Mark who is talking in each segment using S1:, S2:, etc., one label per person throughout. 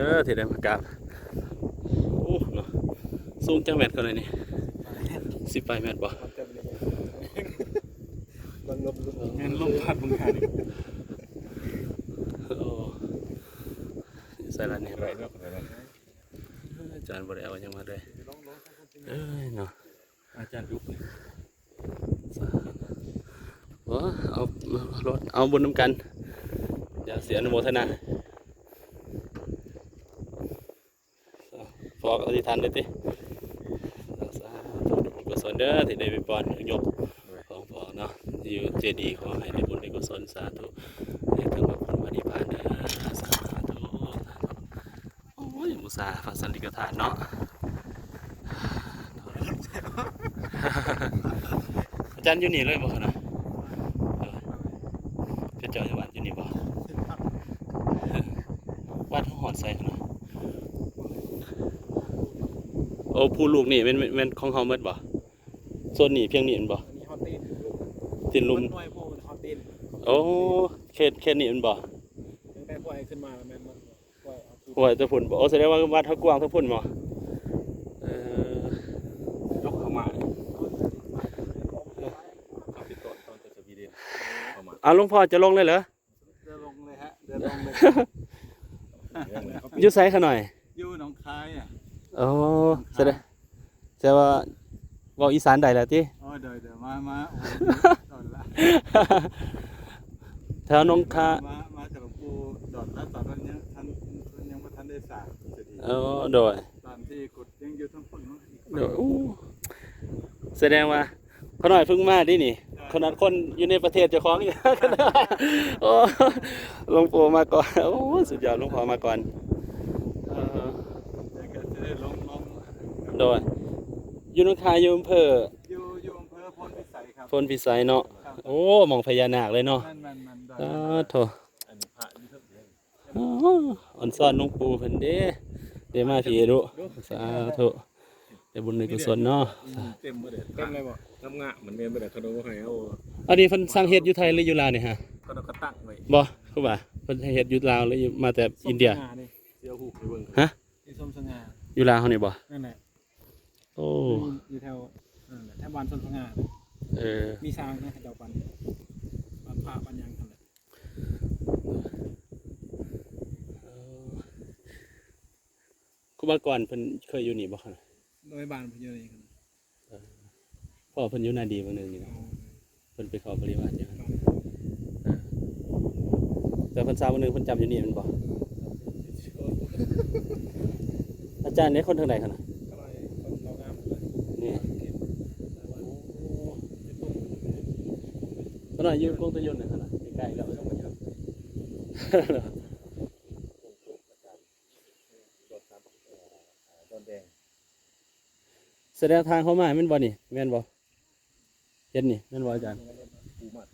S1: ด้อที่ได้มากราบโอ้เนาะสูงจังแมตรกันเลยนี่สิบไปแมตรบ่
S2: มันลบลุก
S3: แม่นลมพัดมึงหาดิ
S1: โอ้ใส่ละนี่
S3: ไรเนาะอะไรเนาะ
S1: อาจารย์บ่ได้เอาหยังมาด้วยเอ้ยเนาะ
S3: อาจารย์ยุบนี่
S1: บ่เอารถเอาบุญน้ำกัน อย่าเสียอนุโมทนาฟ อกอธิษฐานเลยติสาธุบุญกุศลเด้อที่ได้ไปปอนยกของพ่อเนาะอยู่เจดีย์ขอให้ได้บุญได้กุศลสาธุได้ถึงมาพ้นมานิพพานเด้อสาธุโอ้ยมุสาพระสันติกธาเนาะอาจารย์อยู่นี่เลยบ่คนะเป็นเจ้าจังหวัดอยู่นี่บ่วัดหอดใส่นาดโอ้ผู้ลูกนี่แม่นแม่นแม่นของเฮาหมดบ่โซนนี้เพียงนี้แม่นบ่
S2: อันนี้ฮอตตีน
S1: ตินลุม
S2: มันหน่วยพวกมันฮอตตีน
S1: โอ้เขตเขตนี้แม่นบ่
S2: ตั้งแต่พวกไอ้ขึ้นมาแล้วแม่นมันพวกเอาขึ้น
S1: ห้วยตะพุ่นบ่โอ้แสดงว่าวัดเฮากว้างทั้งพุ่นบ่เออย
S3: กเข้ามาเข้าติดต่อตอนจะสวีเดนเข้ามา
S1: อ้าวหลวงพ่อจะลงเลยเหรอ
S2: เดินลงเลยฮะเดินลงเลย
S1: อยู่ไสขะหน่อย
S2: อยู่หนองคายอะ
S1: โอ้แสดงแสดงว่าเว้าอีสานได้แล้วติ
S2: โอ้เดี๋ยวเดี๋ยวมามาโอ้ดอนละ
S1: แถวหนองคา
S2: มามาจากหลวงปู่ดอนละตอนนั้นยังท่านท่านยังไม่ทันได้สร้างเสร็จดี
S1: เออโดย
S2: ตอนที่กุดยังอยู่ทั้งคนเนาะอีก
S1: โดยอู้แสดงว่าเขาหน่อยเพิ่งมาดินี่ขนาดคนอยู่ในประเทศเจ้าของอยู่ โอ้หลวงปู่มาก่อนโอ้สุดยอดหลวงพ่อมาก่อนเออ
S2: เดี๋ยวก็จะได้ลงลง
S1: โดยอยู่หนองคายอยู่อำเภอ
S2: อยู่อยู่อำเภอพลพิสัยครับ
S1: พนพิสัยเนาะ
S2: ครับ
S1: โอ้หมองพญานาคเลยเนาะ
S2: นั่นมันมันดอน
S1: สา
S2: ละ
S1: ธุ
S3: อันนี้พระนี่เพิ่มเลย
S1: อ๋ออ่อนซ่อนหลวงปู่เพิ่นเด้เดี๋ยวมาพี่ดุสาธุได้บุญในกุศลเนาะ
S3: เต็มบ่ได้
S2: เต็มเลยบ่
S3: น้ำงะมันเมนบ่ได้ขนมบ่ให้เอา
S1: อันนี้เพิ่นสร้างเฮ็ดอยู่ไทยหรืออยู่ลาวนี่ฮะ
S3: ขนมก็ตั้งไว้
S1: บ่คือว่าเพิ่นให้เฮ็ดอยู่ลาวหรืออยู่มาแต่อินเดีย
S2: ส้มสง่านี่
S3: เดี๋ยวหูไปเบิ่ง
S1: ฮะ
S2: ที่ส้มสง่า
S1: อยู่ลาวเฮานี่บ่
S2: นั่นแหละ
S1: โอ้
S2: อยู่แถวนั่นแหละแถวบ้านส้มสง่า
S1: เออ
S2: มีช้างนะเจ้าปันปันพระปันยังทำเลย
S1: ครูบาก่อนเพิ่นเคยอยู่นี่บ่คะ
S2: โดยบ้านเพิ่นอยู่นี่กัน
S1: พ่อเพิ่นอยู่นาดีบางหนึงนี่นะเพิ่นไปเข้าบริวารอยู่หั่นแต่เพิ่นทราบวันหนึงเพิ่นจำอยู่นี่แมันบ่ อาจารย์เนี่ยคนทางใดคั่นน่ะ
S2: อะไรคนเรางามเลย
S1: นี่ตอนนั้นอยู่กงตะยนต์น่ะคั่นน่ะใกล้ๆแล้ว
S3: ตอนแดง
S1: แสดงทางเข้ามาแม่นบ่นี่แม่นบ่เห็นนี่แม่นบ่อาจารย์
S3: ปูมัด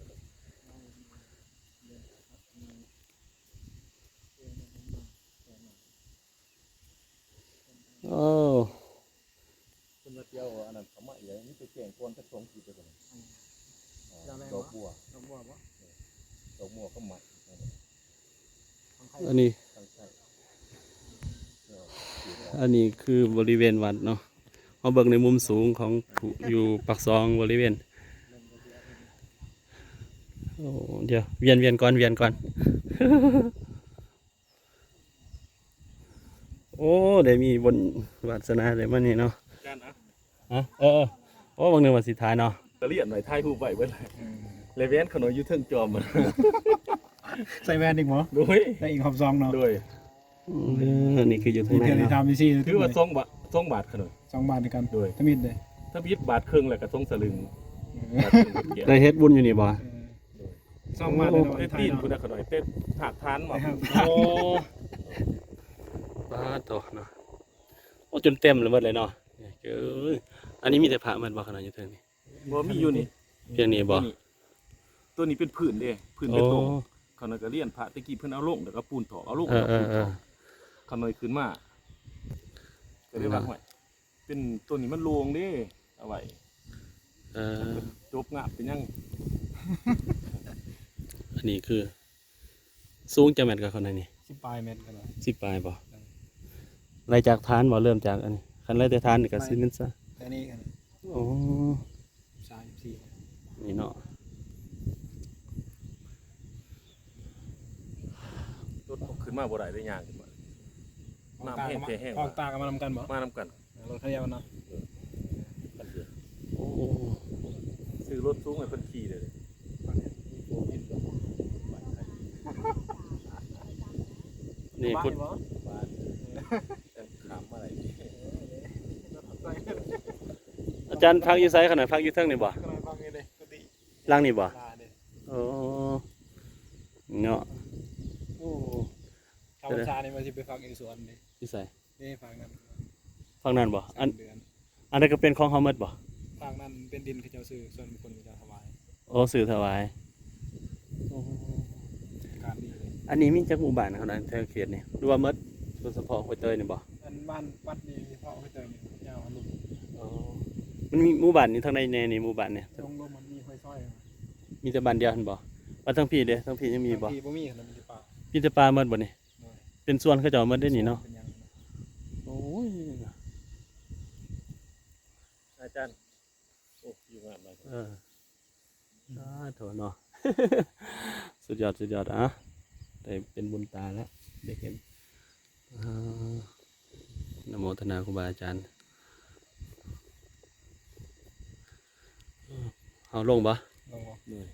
S1: โอ้
S3: คนมาเที่ยวอันนั้นเขามาอีกนี่ ไปแจ้งก่อนสัก2ปีไปก่อนดอกบัว
S2: เราบอกว่า
S3: ดอกบัวก็ใหม่
S2: ของใคร
S1: อันนี้
S3: ตั้งใจ
S1: อันนี้คือบริเวณวัดเนาะเอาเบิ่งในมุมสูงของผู้อยู่ปักซองบริเวณโอ้เดี๋ยวเวียนเวียนก่อนเวียนก่อน โอ้ได้มีบนวาสนาเลยมันนี่เนาะ
S3: อาจารย์อะ
S1: ฮะเออเออ โอ้บางหนึ่งวันสุดท้ายเนาะ
S3: ตะเลียนหน่อยถ่ายรูปไว้เบิ่เลยเลเวนขนมอยู่เทิงจอมมัน
S2: ใส่แว่นอีกมั้ง
S3: โดย
S2: ได้อีกขอบซองเนาะ
S3: โดย
S1: เออนี่คืออยู่ตรง
S2: มี
S1: ไหน
S2: เทียนใน
S1: เนาะ
S2: ทำมีซี่
S3: ถือว่าทรงบาททรงบาทขนม
S2: สองบาทในกัน
S3: โดย
S2: ทมิดเลย
S3: ถ้าพิษบาทครึ่งแล้วก็ทรงสลึงบาทครึ่งเกียร
S1: ได้เฮ็ดบุญอยู่นี่บ่
S2: สองบาทเลยเนาะ
S3: เต้น
S2: ไทย
S3: ตีน
S2: เนาะ
S3: คุณขนมเต้นถากทานมา
S2: ครับ
S1: โอ้บ้าโตเนาะโอ้จนเต็มเลยหมดเลยเนาะเอ้ย อันนี้มีแต่พระมันบ่ขนาดอยู่เทิงนี่
S3: บ่มีอยู่นี่
S1: เพียงนี้บ่
S3: ตัวนี้ตัวนี้เป็นผืนเด้ผืน
S1: โอ้
S3: เป็นตรงขนมก็เลียนพระตะกี้เพิ่นเอาลงแล้วก็ปูนถอกเอาลง
S1: เอ
S3: แล้ว
S1: อ
S3: ก็
S1: เอ
S3: ปู
S1: อนเอ
S3: ถ
S1: อ
S3: อกขนมขึ้นมาก็เลยว่าห้วยเป็นตัวนี้มันโลงเด้เอาไว้
S1: เออ
S3: จบงาบเป็นยัง
S1: อันนี้คือ สูงจะแม่นกับคนไหนนี่
S2: สิบปลายเมตรกันเลย
S1: สิบปลายบ่ไล่จากทานบ่เริ่มจากอันนี้คันไล่แต่ทานนี่ก็สิแม่นซะ
S2: อันนี้กัน
S1: โอ้
S2: สามสี่
S1: นี่เนาะ
S3: รถขึ้นมาบ่ได้ได้ยางขึ้นมาน้ำแห้งเทแห้ง
S2: ออกตากันมานำกันบ่
S3: มานํกัน
S2: รถคันเดียวกันเนาะ
S3: กันเดือ
S1: โอ้
S3: ซื้อรถสูงให้เพิ่นขี่เลยมีโฟวินบ่บ้านไทย
S1: นี่คุณ
S2: บ้า
S3: บ้านเออขามมาได้นี่
S1: อาจารย์พักอยู่ไสขนาดพักอยู่เทิงนี่บ่
S2: ก็เลยฟังเลยปกติ
S1: ล่างนี่บ่
S2: ลาเด้
S1: โอ้เนาะโอ้
S2: ชาวชานี่มาสิไปฟังอีกสวนนี่
S1: อยู่ไส
S2: นี่ฟังนั้น
S1: ฝั่งนั้นบ่อัน
S2: เดือน
S1: อันนั้นก็เป็นของเฮาหมดบ่
S2: ฟังนั้นเป็นดินเขาเจ้าซื้อส่วนบุคคลเขาเจ้าถวาย
S1: โอ้สื่อถวายโอ้
S2: การดีเลย
S1: อันนี้มีจักหมู่บ้านเขานั้นแถวเขตนี่หรือว่าหมดโดยเฉพาะห้วยเตยนี่บ่
S2: อันบ้านวัดนี่พ่อเขาเติมนี่ยาวลุม
S1: อ๋อ มันมีหมู่บ้านนี่ทางใดแน่นี่หมู่บ้านเนี่ย
S2: ลงลมมันมีห้อยซ้อย
S1: มีแต่บ้านเดียวหั่นบ่ว่าทางพี่เด้ทางพี่ยังมีบ่
S2: ที่บ่มีขนาดมีป่า
S1: มีแต่ป่าหมดบ่นี่
S2: โดย
S1: เป็นส่วนเขาเจ้าหมดได้นี่เนาะ
S2: เป็นหยัง
S1: โอ้ย
S3: อาจารย์โอ้อยู่งามมาก
S1: เออสาธุเนาะ สุดยอดสุดยอดอะได้เป็นบุญตาแล้วได้เห็นอ่านโมทนาครูบาอาจารย์ เอาลงปะ
S2: ลงบ่
S3: เหนื่อย